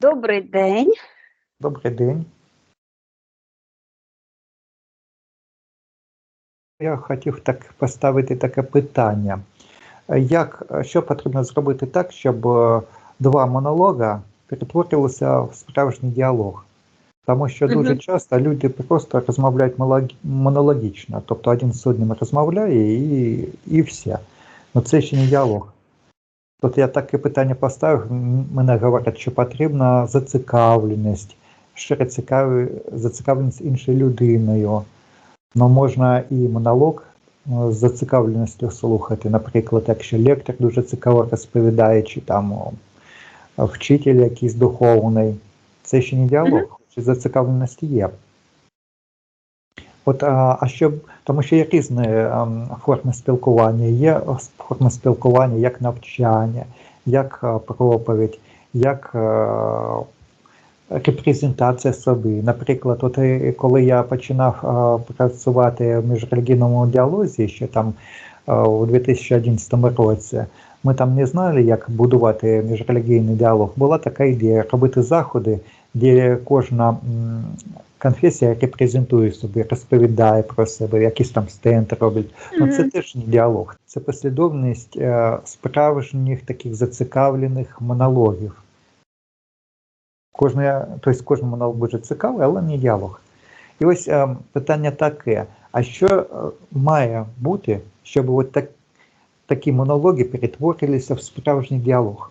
Добрий день. Добрий день. Я хотів так поставити таке питання. Як, що потрібно зробити так, щоб е, два монолога перетворилися в справжній діалог? Тому що дуже часто люди просто розмовляють монолог- монологічно, тобто один з одним розмовляє і, і все. Ну це ще не діалог. Тут я таке питання поставив, мене говорять, що потрібна зацікавленість, цікаві, зацікавленість іншою людиною. Ну, можна і монолог е, з зацікавленістю слухати. Наприклад, якщо лектор дуже цікаво розповідає, чи там вчитель якийсь духовний, це ще не діалог, чи зацікавленість є. От, а, а що, тому що є різні ем, форми спілкування. Є форми спілкування як навчання, як е, проповідь, як е, репрезентація собі. Наприклад, от е, коли я починав працювати в міжрелігійному діалозі, ще там у 2011 році, ми там не знали, як будувати міжрелігійний діалог. Була така ідея робити заходи, де кожна конфесія репрезентує собі, розповідає про себе, якийсь там стенд робить. Ну, це теж не діалог, це послідовність е, справжніх таких зацікавлених монологів. Кожне, тобто кожен монолог буде цікавий, але не діалог. І ось е, питання таке: а що е, має бути, щоб от так, такі монологи перетворилися в справжній діалог?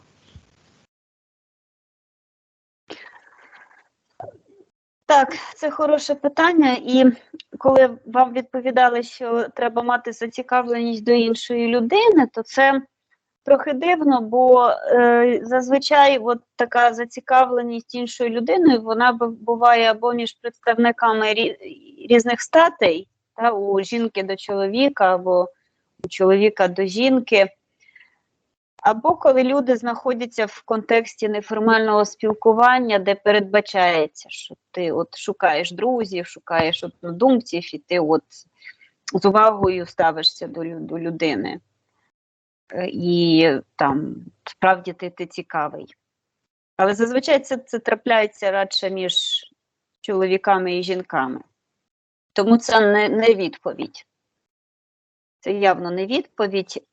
Так, це хороше питання. І коли вам відповідали, що треба мати зацікавленість до іншої людини, то це трохи дивно, бо е, зазвичай от така зацікавленість іншою людиною, вона бу- буває або між представниками різних статей, та, у жінки до чоловіка, або у чоловіка до жінки. Або коли люди знаходяться в контексті неформального спілкування, де передбачається, що ти от шукаєш друзів, шукаєш однодумців, і ти от з увагою ставишся до, до людини. Е, І там справді ти, ти цікавий. Але зазвичай це, це трапляється радше між чоловіками і жінками. Тому це не, не відповідь. Це явно не відповідь.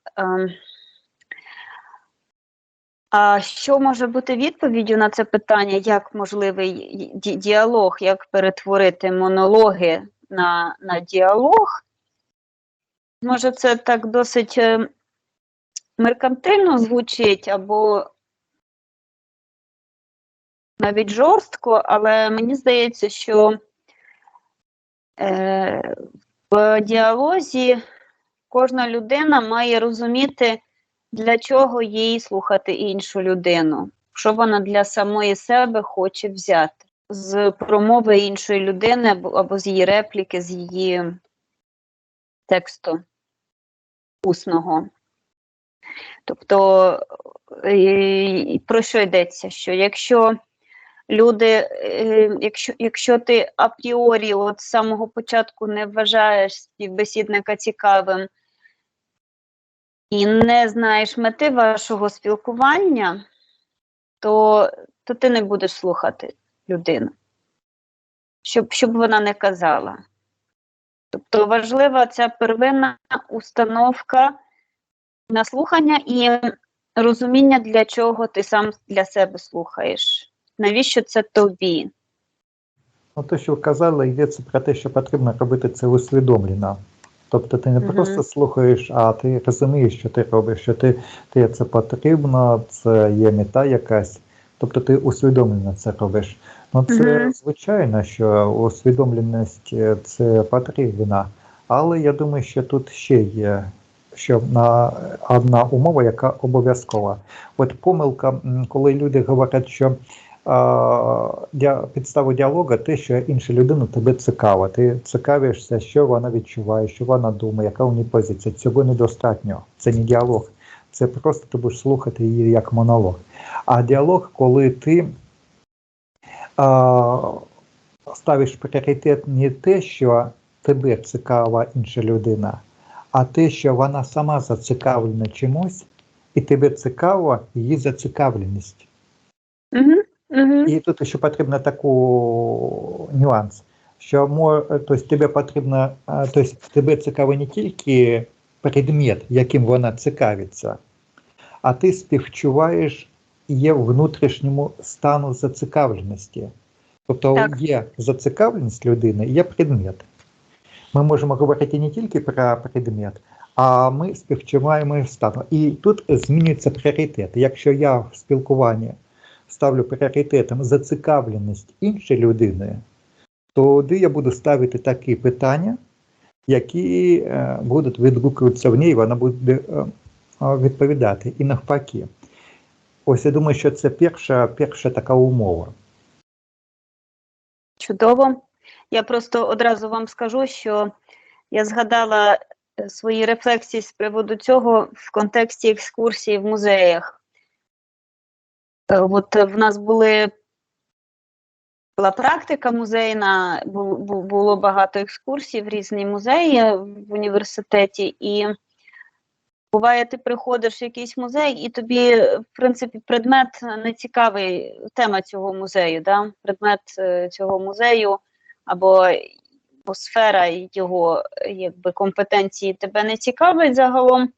А що може бути відповіддю на це питання, як можливий ді- діалог, як перетворити монологи на, на діалог? Може, це так досить е, меркантильно звучить або навіть жорстко, але мені здається, що е, в діалозі кожна людина має розуміти, для чого їй слухати іншу людину, що вона для самої себе хоче взяти з промови іншої людини або, з її репліки, з її тексту усного. Тобто, е, про що йдеться? Що якщо люди, е, якщо, якщо ти апріорі от з самого початку не вважаєш співбесідника цікавим, і не знаєш мети вашого спілкування, то, то ти не будеш слухати людину, щоб, щоб вона не казала. Тобто важлива ця первинна установка на слухання і розуміння, для чого ти сам для себе слухаєш. Навіщо це тобі? Ну, те, що ви казали, йдеться про те, що потрібно робити це усвідомлено. Тобто ти не Мгм. просто слухаєш, а ти розумієш, що ти робиш, що ти, ти це потрібно, це є мета якась. Тобто ти усвідомлено це робиш. Ну це Мгм. звичайно, що усвідомленість е, це потрібна. Але я думаю, що тут ще є що на одна умова, яка обов'язкова. От помилка, коли люди говорять, що підставу діалогу те, що інша людина тебе цікава. Ти цікавишся, що вона відчуває, що вона думає, яка у неї позиція. Цього недостатньо. Це не діалог. Це просто ти будеш слухати її як монолог. А діалог, коли ти а, ставиш пріоритет не те, що тебе цікава інша людина, а те, що вона сама зацікавлена чимось, і тебе цікава її зацікавленість. Угу, угу. І тут ще потрібно таку нюанс, що мо, тобто, тебе потрібно, тобто, тебе цікавий не тільки предмет, яким вона цікавиться, а ти співчуваєш є внутрішньому стану зацікавленості. Тобто Так. є зацікавленість людини, є предмет. Ми можемо говорити не тільки про предмет, а ми співчуваємо стану. І тут змінюється пріоритет. Якщо я в спілкуванні ставлю пріоритетом зацікавленість іншої людини, то тоді я буду ставити такі питання, які е, будуть відгукуватися в ній, вона буде е, е, відповідати. І навпаки. Ось я думаю, що це перша, перша така умова. Чудово. Я просто одразу вам скажу, що я згадала е, свої рефлексії з приводу цього в контексті екскурсії в музеях. Е, От е, в нас були була практика музейна, бу- бу- було багато екскурсій в різні музеї в університеті, і буває, ти приходиш в якийсь музей, і тобі, в принципі, предмет не цікавий, тема цього музею, да? предмет е, цього музею або сфера його е, якби, компетенції тебе не цікавить загалом,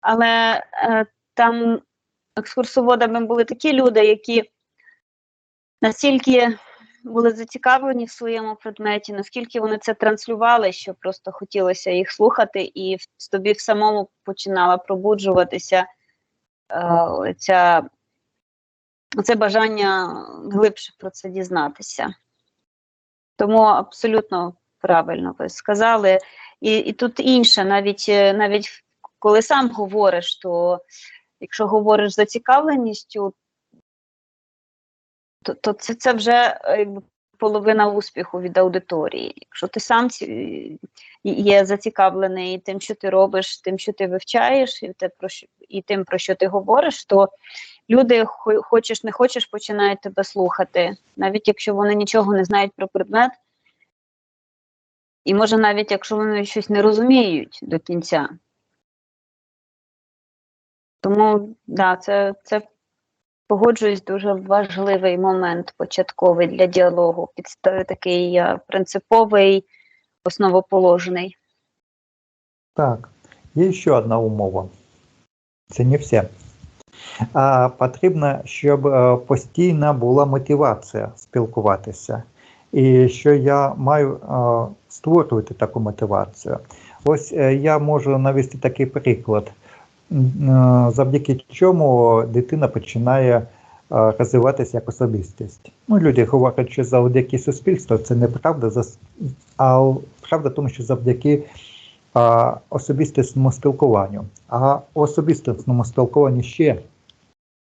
але е, там екскурсоводами були такі люди, які настільки були зацікавлені в своєму предметі, наскільки вони це транслювали, що просто хотілося їх слухати, і в тобі в самому починала пробуджуватися е, ця, це бажання глибше про це дізнатися. Тому абсолютно правильно ви сказали. І, і тут інше, навіть, е, навіть коли сам говориш, то якщо говориш зацікавленістю, то, то це, це вже е, якби, половина успіху від аудиторії. Якщо ти сам є зацікавлений тим, що ти робиш, тим, що ти вивчаєш, і, те, про що, і тим, про що ти говориш, то люди, хочеш не хочеш, починають тебе слухати, навіть якщо вони нічого не знають про предмет. І може навіть якщо вони щось не розуміють до кінця. Тому да, це, це погоджуюсь, дуже важливий момент початковий для діалогу, підстави такий е, принциповий, основоположний. Так, є ще одна умова. Це не все. А, потрібно, щоб е, постійна була мотивація спілкуватися. І що я маю е, створювати таку мотивацію. Ось я можу навести такий приклад, завдяки чому дитина починає е, розвиватися як особистість. Ну, люди говорять, що завдяки суспільству це неправда, а правда тому, що завдяки а, особистісному спілкуванню. А особистісному спілкуванні ще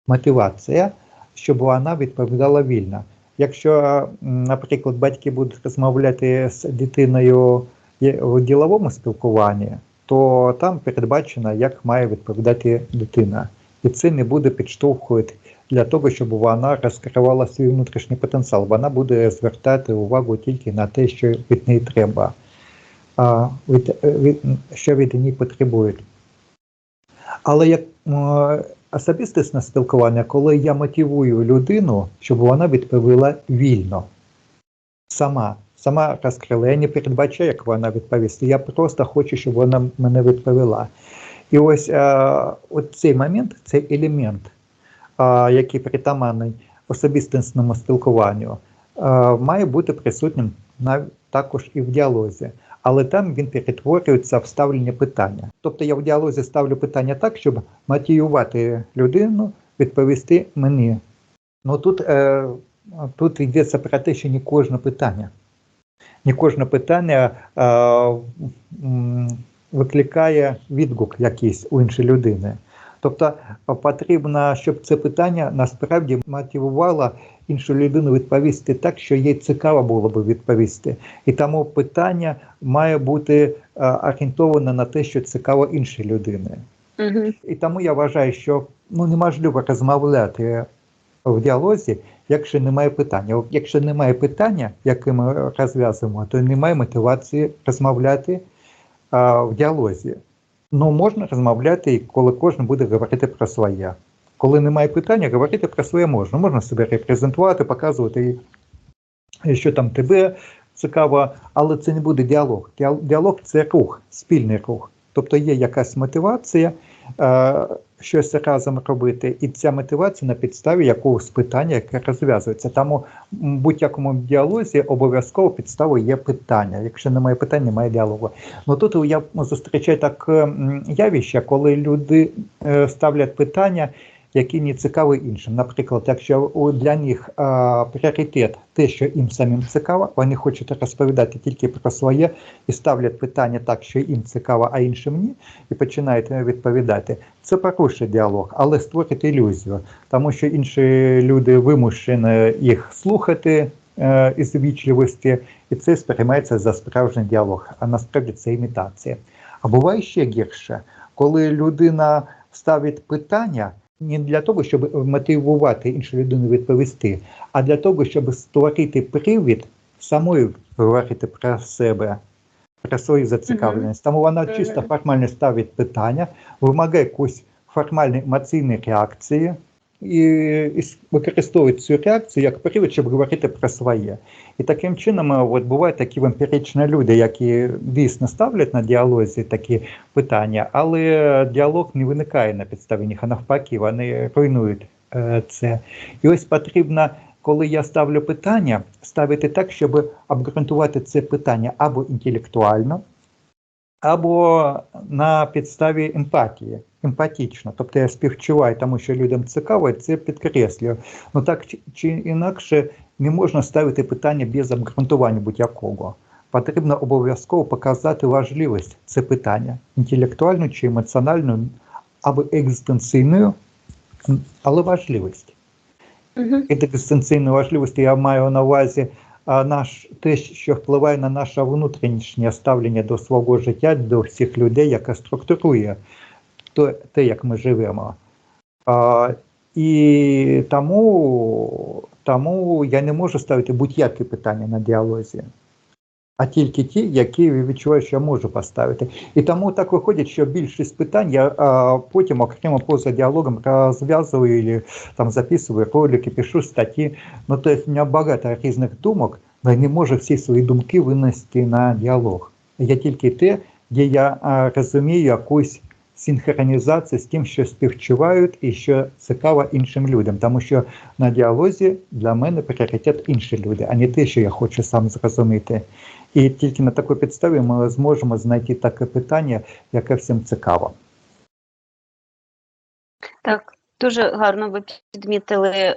мотивація, щоб вона відповідала вільно. Якщо, наприклад, батьки будуть розмовляти з дитиною в діловому спілкуванні, то там передбачено, як має відповідати дитина. І це не буде підштовхувати для того, щоб вона розкривала свій внутрішній потенціал. Вона буде звертати увагу тільки на те, що від неї треба а, від, від, що від неї потребують. Але як особистісне спілкування, коли я мотивую людину, щоб вона відповіла вільно, сама, сама розкрила. Я не передбачаю, як вона відповість. Я просто хочу, щоб вона мене відповіла. І ось е, от цей момент, цей елемент, е, який притаманний особистісному спілкуванню, е, має бути присутнім нав- також і в діалозі але там він перетворюється в ставлення питання. Тобто я в діалозі ставлю питання так, щоб мотивувати людину відповісти мені. Ну тут, е, тут йдеться про те, що не кожне питання. Не кожне питання е, викликає відгук якийсь у іншої людини. Тобто е, потрібно, щоб це питання насправді мотивувало іншу людину відповісти так, що їй цікаво було би відповісти. І тому питання має бути е, орієнтоване на те, що цікаво іншій людини. Угу. І тому я вважаю, що ну, неможливо розмовляти в діалозі, якщо немає питання. Якщо немає питання, яке ми розв'язуємо, то немає мотивації розмовляти а, в діалозі. Ну, можна розмовляти, коли кожен буде говорити про своє. Коли немає питання, говорити про своє можна. Можна себе репрезентувати, показувати, що там тебе цікаво, але це не буде діалог. Діалог це рух, спільний рух. Тобто є якась мотивація щось разом робити, і ця мотивація на підставі якогось питання, яке розв'язується. Тому в будь-якому діалозі обов'язково підставою є питання. Якщо немає питань, немає діалогу. Ну тут я зустрічаю так е, явище, коли люди е, ставлять питання, які не цікаві іншим. Наприклад, якщо для них е, пріоритет те, що їм самим цікаво, вони хочуть розповідати тільки про своє і ставлять питання так, що їм цікаво, а іншим ні, і починають відповідати. Це порушує діалог, але створить ілюзію, тому що інші люди вимушені їх слухати е, із вічливості, і це сприймається за справжній діалог, а насправді це імітація. А буває ще гірше, коли людина ставить питання не для того, щоб мотивувати іншу людину відповісти, а для того, щоб створити привід самою говорити про себе, про свою зацікавленість. Тому вона чисто формально ставить питання, вимагає якусь формальної емоційної реакції. І, використовує цю реакцію як привід, щоб говорити про своє. І таким чином, е, от бувають такі вампіричні люди, які дійсно ставлять на діалозі такі питання, але діалог не виникає на підставі них, а навпаки, вони руйнують е, це. І ось потрібно, коли я ставлю питання, ставити так, щоб обґрунтувати це питання або інтелектуально, або на підставі емпатії, емпатично. Тобто я співчуваю тому, що людям цікаво, і це підкреслюю. Ну так чи, інакше не можна ставити питання без обґрунтування будь-якого. Потрібно обов'язково показати важливість це питання інтелектуальну чи емоціональну або екзистенційну, але важливість. Угу. Під екзистенційною я маю на увазі а, наш, те, що впливає на наше внутрішнє ставлення до свого життя, до всіх людей, яке структурує то, те, як ми живемо. А, і тому, тому я не можу ставити будь-які питання на діалозі, а тільки ті, які відчуваю, що я можу поставити. І тому так виходить, що більшість питань я а, потім окремо поза діалогом розв'язую там записую ролики, пишу статті. Ну, то есть у мене багато різних думок, але не можу всі свої думки винести на діалог. Я тільки те, де я а, розумію якусь синхронізацію з тим, що співчувають і що цікаво іншим людям. Тому що на діалозі для мене пріоритет інші люди, а не те, що я хочу сам зрозуміти. І тільки на такій підставі ми зможемо знайти таке питання, яке всім цікаво. Так, дуже гарно ви підмітили е,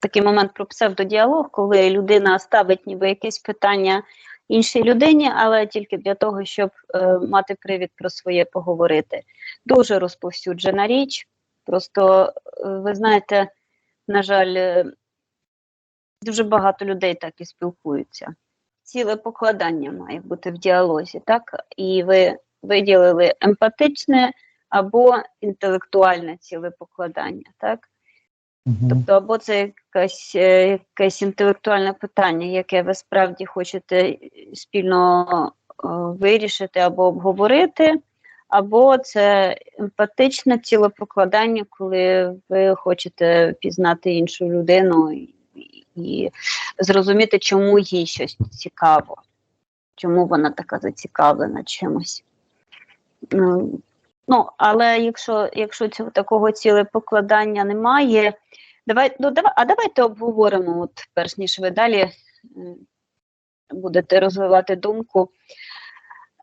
такий момент про псевдодіалог, коли людина ставить ніби якесь питання іншій людині, але тільки для того, щоб е, мати привід про своє поговорити. Дуже розповсюджена річ. Просто е, ви знаєте, на жаль, е, дуже багато людей так і спілкуються. Ціле покладання має бути в діалозі, так? І ви виділили емпатичне або інтелектуальне ціле покладання, так? Мгм. Тобто, або це якась, е, якесь інтелектуальне питання, яке ви справді хочете спільно е, вирішити або обговорити, або це емпатичне цілопокладання, коли ви хочете пізнати іншу людину і, і зрозуміти, чому їй щось цікаво, чому вона така зацікавлена чимось. Ну, але якщо, якщо цього такого цілепокладання немає, давай, ну, давай, а давайте обговоримо, от, перш ніж ви далі будете розвивати думку.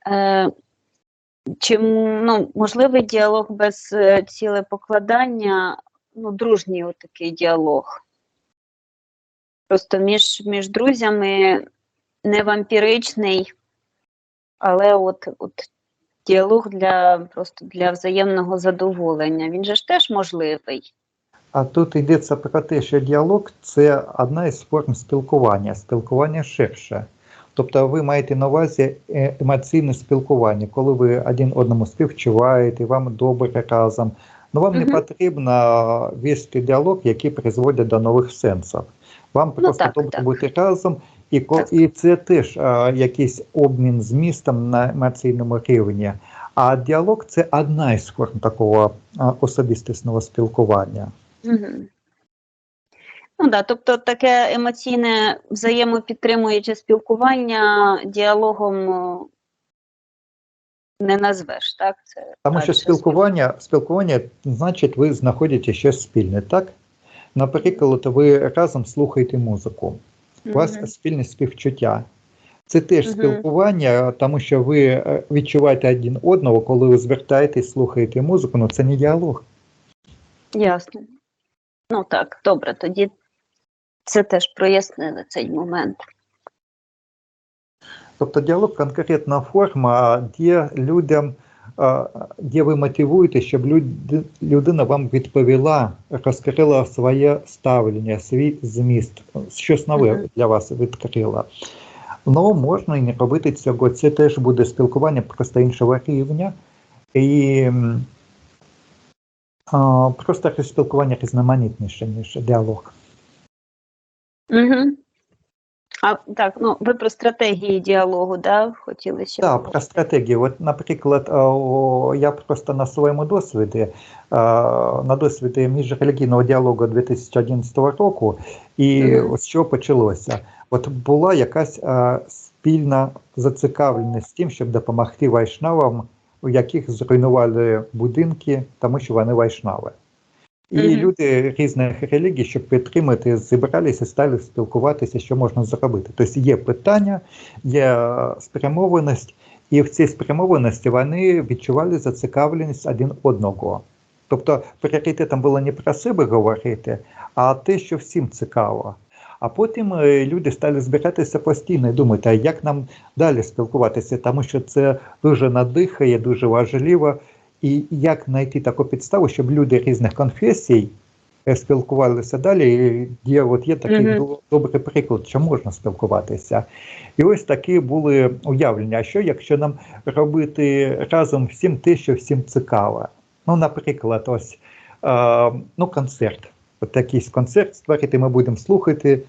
Е, чи ну, можливий діалог без е, цілепокладання, ну, дружній отакий діалог. Просто між, між друзями не вампіричний, але от, от діалог для просто для взаємного задоволення. Він же ж теж можливий. А тут йдеться про те, що діалог це одна із форм спілкування, спілкування ширше. Тобто ви маєте на увазі е, емоційне спілкування, коли ви один одному співчуваєте, вам добре разом. Ну вам не потрібно вести діалог, який призводить до нових сенсів. Вам Ну, просто так, добре так. бути разом, і, і це теж а, якийсь обмін змістом на емоційному рівні. А діалог це одна із форм такого а, особистісного спілкування. Угу. Ну да, тобто таке емоційне взаємопідтримуюче спілкування діалогом не назвеш, так? Це Тому що спілкування, спілкування значить, ви знаходите щось спільне, так? Наприклад, ви разом слухаєте музику, у вас спільне співчуття. Це теж Мгм. спілкування, тому що ви е, відчуваєте один одного, коли ви звертаєтесь, слухаєте музику, ну це не діалог. Ясно. Ну так, добре, тоді це теж прояснили цей момент. Тобто діалог конкретна форма, де людям, де ви мотивуєте, щоб людина вам відповіла, розкрила своє ставлення, свій зміст, щось нове для вас відкрила. Ну, можна і не робити цього. Це теж буде спілкування просто іншого рівня. І а, просто спілкування різноманітніше, ніж діалог. Угу. А так, ну ви про стратегії діалогу, да, хотіли ще Так, про стратегію. От, наприклад, о, я просто на своєму досвіді, на досвіді міжрелігійного діалогу 2011 року, і Мгм. ось що почалося. От була якась спільна зацікавленість тим, щоб допомогти вайшнавам, у яких зруйнували будинки, тому що вони вайшнави. І Мгм. люди різних релігій, щоб підтримати, зібралися стали спілкуватися, що можна зробити. Тобто є питання, є спрямованість, і в цій спрямованості вони відчували зацікавленість один одного. Тобто пріоритетом було не про себе говорити, а те, що всім цікаво. А потім е, люди стали збиратися постійно і думати, а як нам далі спілкуватися, тому що це дуже надихає, дуже важливо. І як знайти таку підставу, щоб люди різних конфесій е, спілкувалися далі. І Є, от є такий Мгм. до- добрий приклад, що можна спілкуватися. І ось такі були уявлення. А що якщо нам робити разом всім те, що всім цікаво? Ну, наприклад, ось е, ну, концерт. От якийсь концерт створити, ми будемо слухати.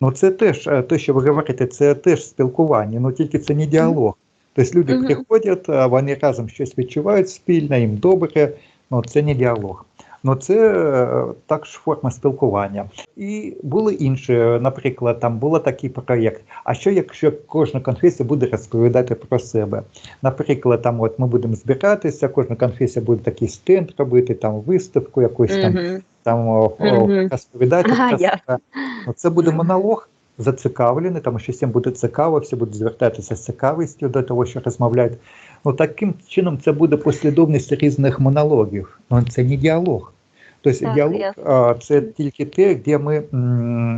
Ну, це теж е, те, що ви говорите, це теж спілкування, ну тільки це не діалог. Тобто люди Мгм. приходять, вони разом щось відчувають спільно, їм добре, ну це не діалог. Ну це е, також форма спілкування. І були інші, наприклад, там був такий проєкт. А що якщо кожна конфесія буде розповідати про себе? Наприклад, там от ми будемо збиратися, кожна конфесія буде такий стенд робити, там виставку якусь там Мгм. там о, о, розповідати Ага, про себе. Ну, Це буде монолог зацікавлений, тому що всім буде цікаво, всі будуть звертатися з цікавістю до того, що розмовляють. Ну таким чином це буде послідовність різних монологів. Ну це не діалог. Тобто Так, діалог ясно. це тільки те, де ми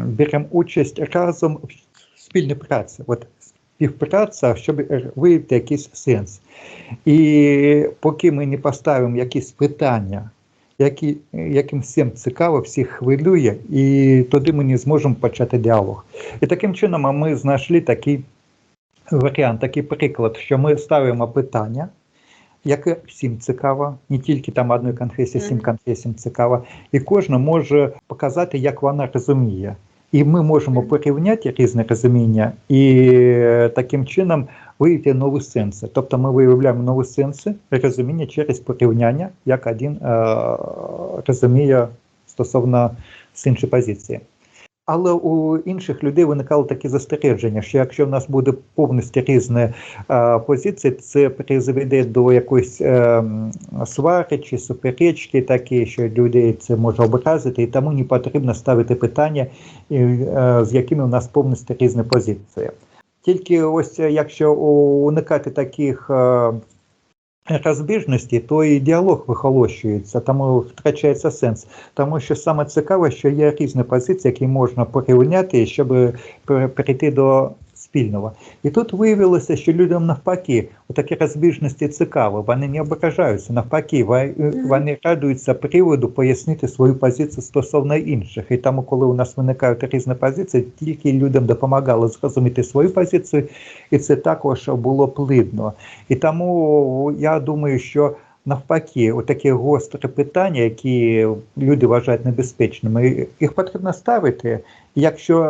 беремо участь разом в спільній праці. От співпраця, щоб виявити якийсь сенс. І поки ми не поставимо якісь питання, які, яким всім цікаво, всіх хвилює, і тоді ми не зможемо почати діалог. І таким чином ми знайшли такий варіант, такий приклад, що ми ставимо питання, яке всім цікаво, не тільки там одної конфесії, сім конфесіям цікаво, і кожен може показати, як вона розуміє. І ми можемо порівняти різне розуміння і таким чином виявити нові сенси. Тобто ми виявляємо нові сенси розуміння через порівняння, як один е, розуміє стосовно з іншої позиції. Але у інших людей виникало таке застереження, що якщо в нас буде повністю різні е, позиції, це призведе до якоїсь е, свари чи суперечки, такі, що людей це може образити, і тому не потрібно ставити питання, і, е, з якими у нас повністю різні позиції. Тільки ось е, якщо уникати таких е, розбіжностей, то і діалог вихолощується, тому втрачається сенс. Тому що саме цікаве, що є різні позиції, які можна порівняти, щоб прийти перейти до спільного. І тут виявилося, що людям навпаки, такі розбіжності цікаво, вони не ображаються, навпаки, ва- вони радуються приводу пояснити свою позицію стосовно інших. І тому, коли у нас виникають різні позиції, тільки людям допомагало зрозуміти свою позицію, і це також було плідно. І тому я думаю, що навпаки, такі гострі питання, які люди вважають небезпечними, їх потрібно ставити. Якщо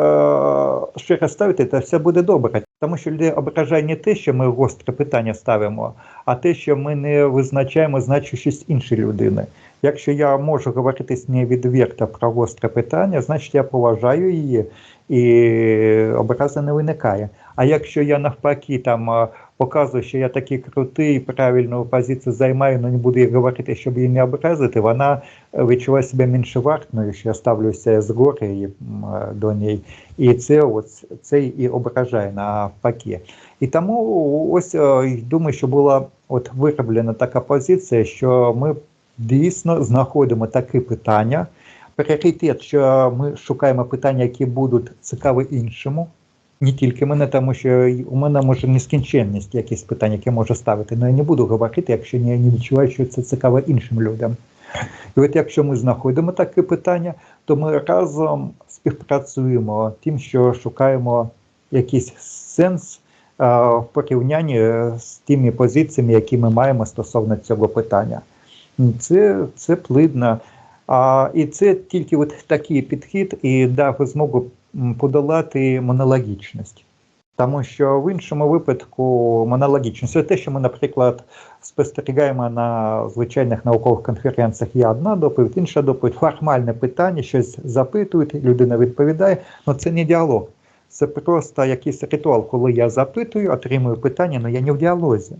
е, раз ставити, то все буде добре. Тому що людей ображає не те, що ми гостре питання ставимо, а те, що ми не визначаємо значущість іншої людини. Якщо я можу говорити з нею відверто про гостре питання, значить я поважаю її і образи не виникає. А якщо я навпаки там показую, що я такий крутий, правильну позицію займаю, але не буду їй говорити, щоб її не образити, вона е, відчуває себе меншовартною, що я ставлюся м, е, до неї. І це, от, це і ображає навпаки. І тому ось е, думаю, що була от вироблена така позиція, що ми дійсно знаходимо такі питання. Пріоритет, що ми шукаємо питання, які будуть цікаві іншому, не тільки мене, тому що у мене може нескінченність якісь питання, які можу ставити, але я не буду говорити, якщо не, не відчуваю, що це цікаво іншим людям. І от якщо ми знаходимо таке питання, то ми разом співпрацюємо тим, що шукаємо якийсь сенс а, в порівнянні з тими позиціями, які ми маємо стосовно цього питання. Це, це плидно. А, і це тільки от такий підхід і дав змогу подолати монологічність. Тому що в іншому випадку монологічність це те, що ми, наприклад, спостерігаємо на звичайних наукових конференціях. Є одна доповідь, інша доповідь, формальне питання, щось запитують, людина відповідає, але це не діалог. Це просто якийсь ритуал, коли я запитую, отримую питання, але я не в діалозі.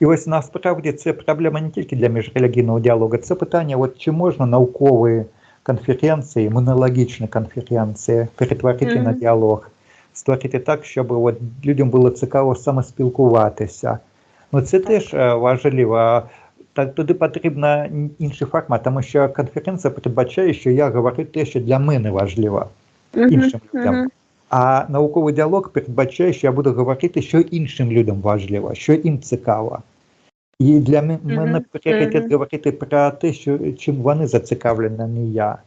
І ось насправді це проблема не тільки для міжрелігійного діалогу, це питання, от чи можна наукові конференції, монологічні конференції перетворити Мгм. на діалог, створити так, щоб от людям було цікаво саме спілкуватися. Ну це теж е, важливо. Так туди потрібна інший формат, тому що конференція передбачає, що я говорю те, що для мене важливо іншим людям. А науковий діалог передбачає, що я буду говорити, що іншим людям важливо, що їм цікаво. І для мене пріоритет мгм. говорити про те, що чим вони зацікавлені, а не я.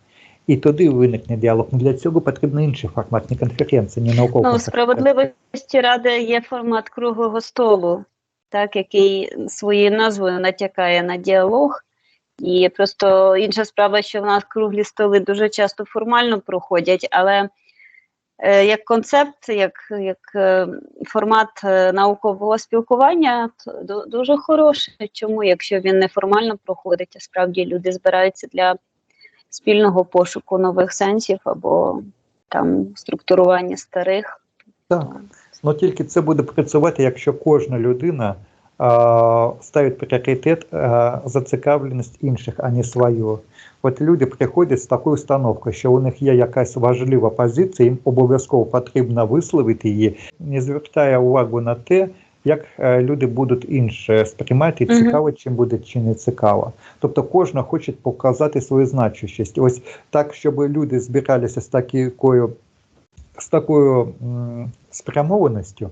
І тоді виникне діалог. Для цього потрібен інший формат, не конференція, не наукова. Ну, справедливості ради є формат круглого столу, так, який своєю назвою натякає на діалог. І просто інша справа, що в нас круглі столи дуже часто формально проходять, але як концепт, як, як е, формат е, наукового спілкування, то дуже хороший. Чому, якщо він не формально проходить, а справді люди збираються для спільного пошуку нових сенсів або там структурування старих. Так. Ну тільки це буде працювати, якщо кожна людина а, ставить пріоритет а, зацікавленість інших, а не свою. От люди приходять з такою установкою, що у них є якась важлива позиція, їм обов'язково потрібно висловити її, не звертає увагу на те, як е, люди будуть інше сприймати, цікаво, чим буде чи не цікаво. Тобто кожна хоче показати свою значущість. Ось так, щоб люди збиралися з такою з такою спрямованістю,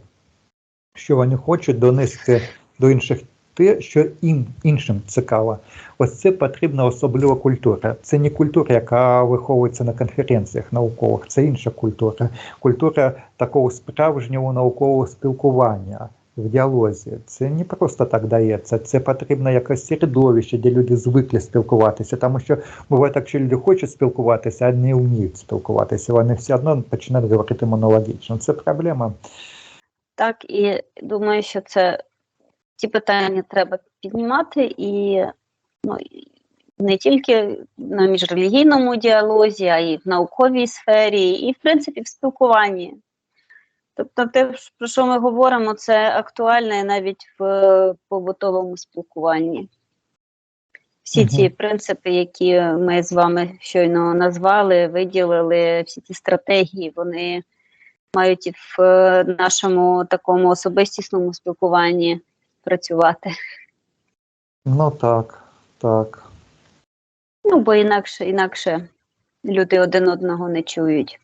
що вони хочуть донести до інших те, що їм іншим цікаво. Ось це потрібна особлива культура. Це не культура, яка виховується на конференціях наукових, це інша культура. Культура такого справжнього наукового спілкування. В діалозі це не просто так дається, це потрібно якесь середовище, де люди звикли спілкуватися. Тому що буває так, що люди хочуть спілкуватися, а не вміють спілкуватися. Вони все одно починають говорити монологічно. Це проблема. Так, і думаю, що це ті питання треба піднімати і ну, не тільки на міжрелігійному діалозі, а й в науковій сфері, і, в принципі, в спілкуванні. Тобто, те, про що ми говоримо, це актуальне навіть в побутовому спілкуванні. Всі ці принципи, які ми з вами щойно назвали, виділили, всі ці стратегії, вони мають і в е, нашому такому особистісному спілкуванні працювати. Ну так, так. Ну, бо інакше, інакше люди один одного не чують.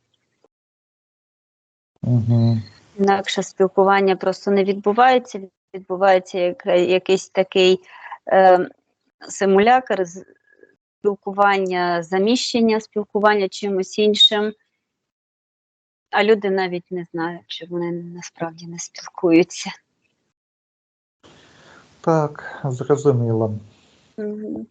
Угу. Інакше спілкування просто не відбувається. Відбувається як, якийсь такий е, симулякр спілкування, заміщення спілкування чимось іншим. А люди навіть не знають, чи вони насправді не спілкуються. Так, зрозуміло. Угу.